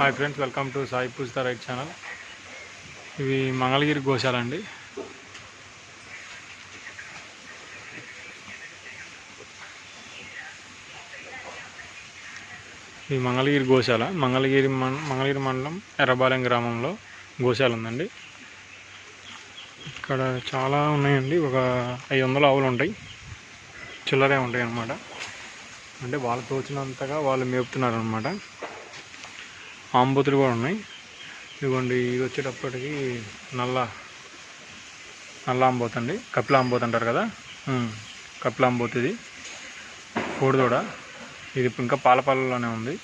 Hi friends welcome to Sai Pujitha right channel ఇవి మంగళగిరి గోశాల అండి ఈ మంగళగిరి గోశాల. మంగళగిరి మంగళగిరి మండలం ఎర్రబాలెం గ్రామంలో గోశాల ఉందండి. ఇక్కడ చాలా ఉన్నాయండి. ఒక ఐదు వందల ఆవులు ఉంటాయి. చిల్లరే ఉంటాయి అన్నమాట అంటే వాళ్ళు తోచినంతగా వాళ్ళు మేపుతున్నారు అనమాట ఆంబోతులు కూడా ఉన్నాయి. ఇదిగోండి ఇది వచ్చేటప్పటికి నల్ల నల్ల ఆంబోత్ అండి. కపిల ఆంబోత్ అంటారు కదా? కపిల ఆంబోత్ ఇది. కోడిదూడ. ఇది ఇంకా పాలపాలలోనే ఉంది.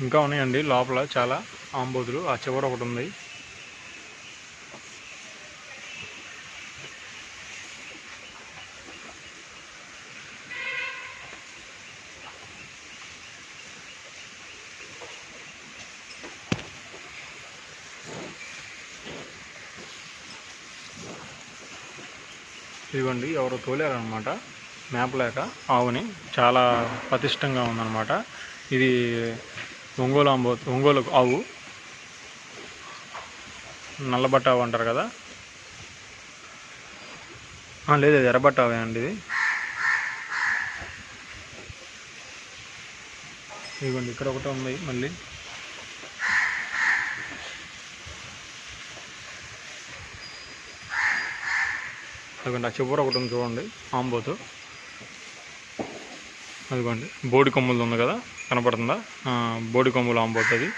ఇంకా ఉన్నాయండి లోపల చాలా ఆంబోతులు. ఆ చివర ఒకటి ఉంది. ఇదిగోండి ఎవరో తోలారనమాట మేపలేక ఆవుని చాలా పతిష్టంగా ఉందన్నమాట. ఇది ఒంగోలు ఆంబో ఒంగోలు ఆవు. నల్లబట్ట ఆవు అంటారు కదా. లేదు అది ఎర్రబట్ట ఆవే అండి ఇది. ఇదిగోండి ఇక్కడ ఒకటి ఉంది మళ్ళీ. అదిగోండి ఆ చివర ఒకటి ఉంది చూడండి ఆంబోతో. అదిగోండి బోడి కొమ్ములు ఉంది కదా కనపడుతుందా? బోడి కొమ్ములు ఆంబోత్ అది.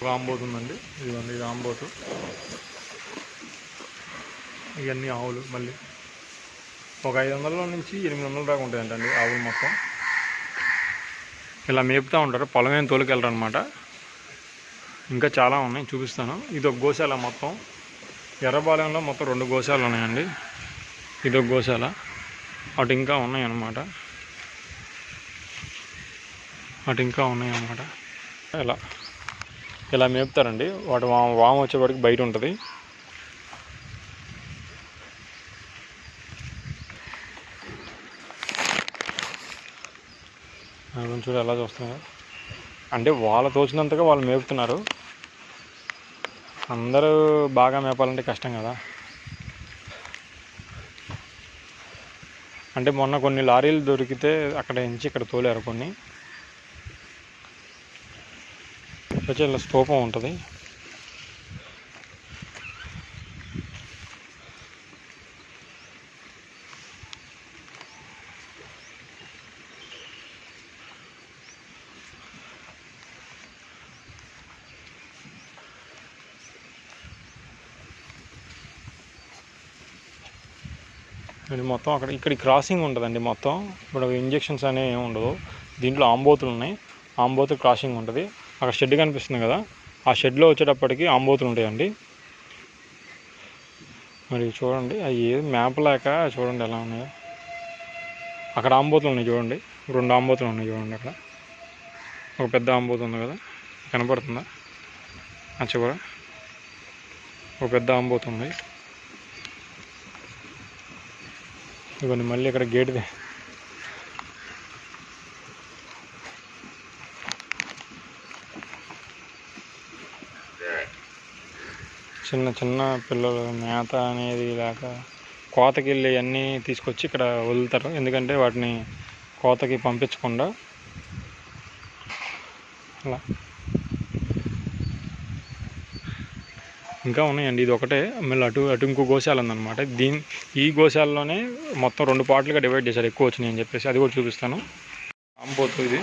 ఒక ఉందండి ఇదిగోండి ఇది ఆంబోతు. ఇవన్నీ ఆవులు మళ్ళీ. ఒక ఐదు వందల నుంచి ఎనిమిది వందల దాకా ఉంటుందంటండి ఆవులు మొత్తం. ఇలా మేపుతూ ఉంటారు. పొలమేం తోలుకెళ్ళరు అనమాట ఇంకా చాలా ఉన్నాయి చూపిస్తాను. ఇది ఒక గోశాల మొత్తం. ఎర్రబాలెంలో మొత్తం రెండు గోశాలు ఉన్నాయండి. ఇది ఒక గోశాల. అటు ఇంకా ఉన్నాయి అన్నమాట అటు ఇంకా ఉన్నాయి అన్నమాట ఇలా. ఇలా మేపుతారండి. వాటి వా వామ వచ్చేవాడికి బయట ఉంటుంది. చూడు ఎలా చూస్తున్నారు? అంటే వాళ్ళ తోచినంతగా వాళ్ళు మేపుతున్నారు. అందరూ బాగా మేపాలంటే కష్టం కదా. అంటే మొన్న కొన్ని లారీలు దొరికితే అక్కడ నుంచి ఇక్కడ తోలారు కొన్ని. వచ్చే ఇలా స్తూపం ఉంటుంది. ఇది మొత్తం అక్కడ ఇక్కడ క్రాసింగ్ ఉంటుందండి మొత్తం. ఇప్పుడు ఇంజెక్షన్స్ అనేవి ఏమి ఉండవు దీంట్లో ఆంబోతులు ఉన్నాయి. ఆంబోతులు క్రాసింగ్ ఉంటుంది. అక్కడ షెడ్ కనిపిస్తుంది కదా. ఆ షెడ్లో వచ్చేటప్పటికి ఆంబోతులు ఉంటాయండి. మరి చూడండి అవి ఏది మ్యాప్ లేక చూడండి ఎలా ఉన్నాయో. అక్కడ ఆంబోతులు ఉన్నాయి చూడండి. రెండు ఆంబోతులు ఉన్నాయి చూడండి అక్కడ. ఒక పెద్ద ఆంబోతు ఉంది కదా. కనపడుతుందా? ఆ చివర. ఒక పెద్ద ఆంబోతు ఉంది. ఇవన్నీ మళ్ళీ ఇక్కడ గేట్ చిన్న చిన్న పిల్లలు మేత అనేది లేక కోతకి వెళ్ళి అన్నీ తీసుకొచ్చి ఇక్కడ వదులుతారు. ఎందుకంటే వాటిని కోతకి పంపించకుండా అలా. ఇంకా ఉన్నాయండి. ఇది ఒకటే. మళ్ళీ అటు అటు ఇంకో గోశాల ఉందన్నమాట. దీని ఈ గోశాలలోనే మొత్తం రెండు పార్ట్లుగా డివైడ్ చేశారు. ఎక్కువ వచ్చినాయి అని చెప్పేసి. అది కూడా చూపిస్తాను. ఆంబోతు ఇది.